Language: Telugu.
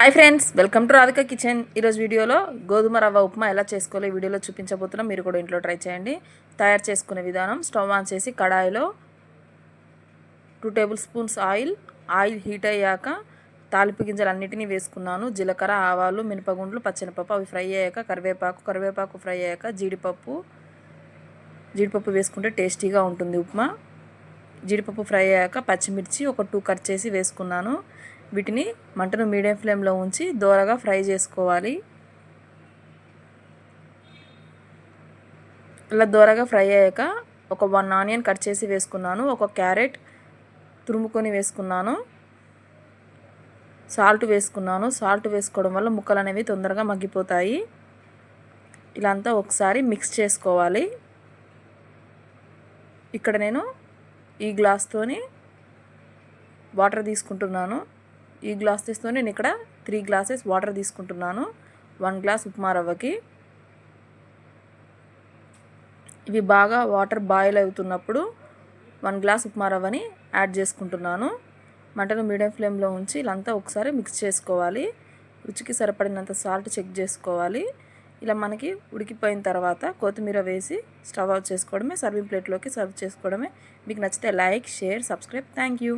Hi friends welcome to Radhika kitchen ఈరోజు వీడియోలో గోధుమ రవ్వ ఉప్మా ఎలా చేసుకోవాలో ఈ వీడియోలో చూపించబోతున్నాం. మీరు కూడా ఇంట్లో ట్రై చేయండి. తయారు చేసుకునే విధానం స్టవ్ ఆన్ చేసి కడాయిలో two table spoons oil oil heat అయ్యాక తాలింపు గింజలు అన్నిటినీ వేసుకున్నాను. జీలకర్ర ఆవాలు మినపగుండ్లు పచ్చినపప్పు అవి ఫ్రై అయ్యాక కరివేపాకు కరివేపాకు ఫ్రై అయ్యాక జీడిపప్పు జీడిపప్పు వేసుకుంటే టేస్టీగా ఉంటుంది ఉప్మా. జీడిపప్పు ఫ్రై అయ్యాక పచ్చిమిర్చి ఒక టూ కట్ చేసి వేసుకున్నాను. వీటిని మంటను మీడియం ఫ్లేమ్లో ఉంచి దోరగా ఫ్రై చేసుకోవాలి. ఇలా దోరగా ఫ్రై అయ్యాక ఒక వన్ ఆనియన్ కట్ చేసి వేసుకున్నాను. ఒక క్యారెట్ తురుముకొని వేసుకున్నాను. సాల్ట్ వేసుకున్నాను. సాల్ట్ వేసుకోవడం వల్ల ముక్కలు అనేవి తొందరగా మగ్గిపోతాయి. ఇలా అంతా ఒకసారి మిక్స్ చేసుకోవాలి. ఇక్కడ నేను ఈ గ్లాస్తోని వాటర్ తీసుకుంటున్నాను. ఈ గ్లాస్ తీసుకొని నేను ఇక్కడ త్రీ గ్లాసెస్ వాటర్ తీసుకుంటున్నాను. వన్ గ్లాస్ ఉప్మా రవ్వకి. ఇవి బాగా వాటర్ బాయిల్ అవుతున్నప్పుడు వన్ గ్లాస్ ఉప్మా రవ్వని యాడ్ చేసుకుంటున్నాను. మంటను మీడియం ఫ్లేమ్లో ఉంచి ఇలాంతా ఒకసారి మిక్స్ చేసుకోవాలి. రుచికి సరిపడినంత సాల్ట్ చెక్ చేసుకోవాలి. ఇలా మనకి ఉడికిపోయిన తర్వాత కొత్తిమీర వేసి స్టవ్ ఆఫ్ చేసుకోవడమే సర్వింగ్ ప్లేట్లోకి సర్వ్ చేసుకోవడమే. మీకు నచ్చితే like share subscribe. Thank you.